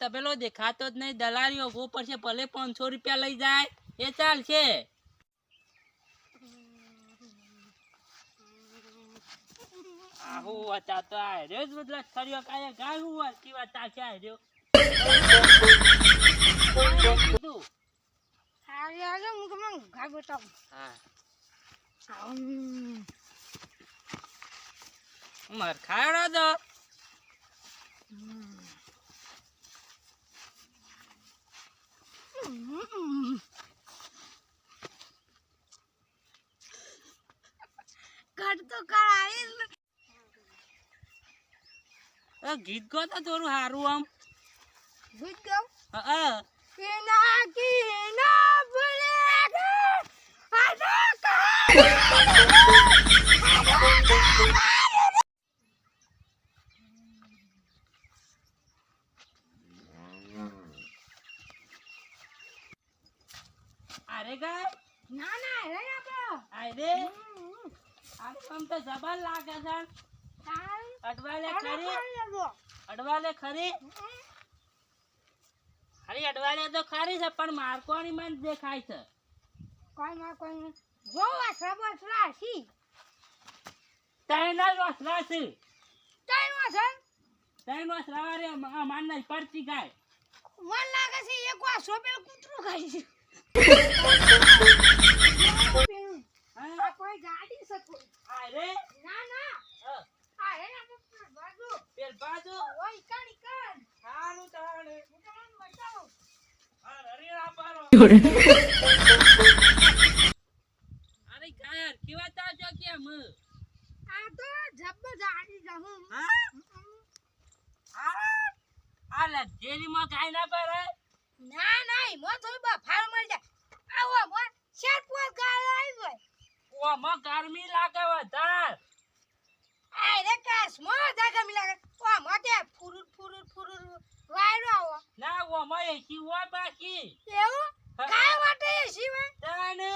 તપેલો દેખાતો જ નહીં. દલાલીઓ ઊભો પડશે ભલે પાંચસો રૂપિયા લઈ જાય. એ ચાલશે. આહુ હતા તો આ રહ્યો જ બદલા ખર્યો કાયા ગાય હું વાત હા મર ખાડો હમ. કટ તો કરાવીશ ને. એ ગીત ગો તો થોડું સારું આમ. ગીત ગયો હા એના કી ના ભૂલેગા આના કા અરે ગાય ના ના રે આપણો. અરે આ આમ તો જબાન લાગે છે. અડવાલે ખરી? અડવાલે ખરી? ખરી અડવાલે તો ખરી છે પણ મારકોની મન દેખાય છે. કોઈ ના કોઈ ના જો વાસરા બસરા છી. તૈના છે? તૈન વસરા વારે માન નહીં પડતી ગાય. મન લાગે છે એક વાર સોપેલ કૂતરું ખાઈ છે કોઈ ગાડી સકો અરે ના ના. હા, આ હે ને બાજુ પેલ બાજુ ઓય કાણી કાણ સારું તાણે. હું તમને બતાવું. આ હરી ના પાડો. અરે ગાય કેવા તા છો કેમ આ તો જબ ગાડી જહું હા આ આ માં કાઈ ના પડે? ના ના મો થોડી બફાર મળ જાય. આવો મો શેર પોત ગાય આવી હોય. ઓમાં ગરમી લાગે વધાર? આ રે કાસ મો દા ગમી લાગે. ઓ મોતે ફુરુટ ફુરુટ ફુરુટ વાયરો આવો. ના ઓમાં એસી હોય બાકી. એવું? હા. કાય માટે એસી હોય? તાને?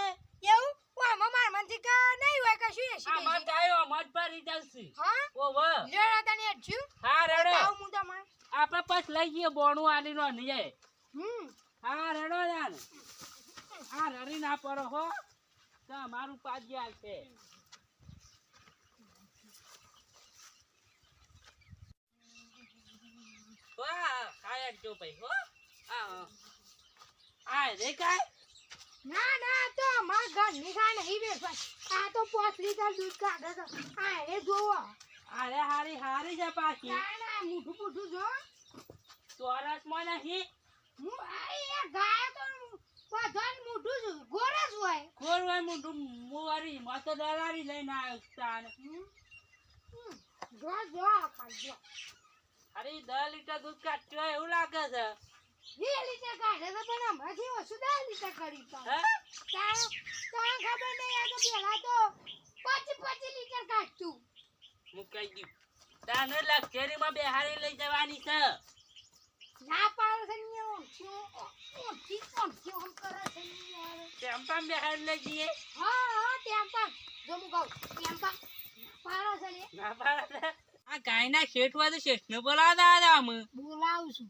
એવું? ઓ મમાર મંથી કા નહીં હોય કશું એસી આ. ગાયો આમાં જ ભરી જશે હા? ઓવ. લેણો તને છું? હા રેડો. આવ મુદા માં આપણે પાસ લઈ જઈએ બોણું આલી નો નહીં હમ. હા રેડો યાર હા રરી ના પડો હો. તો મારું પાજ્યા છે. વાહ ખાયા જો ભાઈ હો. હા આ રે ના ના તો માર ઘરની ખાય નહીં બેસ આ તો પાંચ લીટર દૂધ કાઢે તો આ રે જોવો. અરે હારી હારી છે પાછી. ના ના મૂઠું મૂઠું જો ચોરસમાં નહીં. હું આ ગાય તો બધાને મૂઠું જ ગોરસ હોય મોટું મુવારી માં તો લઈને આવ્યો તાન. જો જો અરે દસ લીટર દૂધ કાઢ્યો એવું લાગે છે. વીસ લીટર કાઢે તો પણ હમણાંથી ઓછું દસ લીટર કરી તો? તાણ તાણ ખબર નહીં આ તો પેલા તો પચી પચી લીટર કાઢતું. હું કહી દઉં તાને લક્ઝરીમાં બેહારી લઈ જવાની છે. ના પાડે છે ને ઊંચી ઊંચી ઊંચી આમ કરે છે ને યાર. ટેમ્પામાં બેહારી લઈ જઈએ. હા હા ત્યાં પણ જો હું કહું પાડે છે ને. ના પાડે આ ગાયના શેઠ વાળું શેઠને બોલાવતા હતા અમે બોલાવું છું.